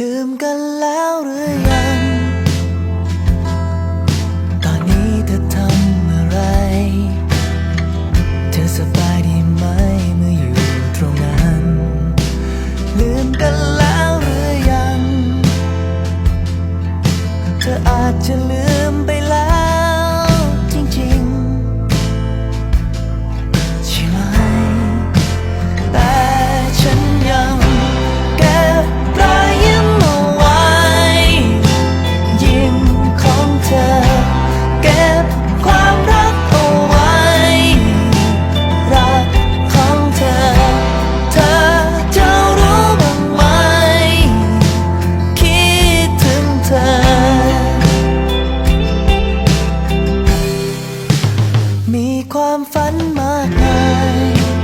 ลืมกันแล้วหรือยัง ตอนนี้เธอทำอะไร เธอสบายดีไหมเมื่ออยู่ตรงนั้น ลืมกันแล้วหรือยัง เธออาจจะลืมไป ความฝันมากมาย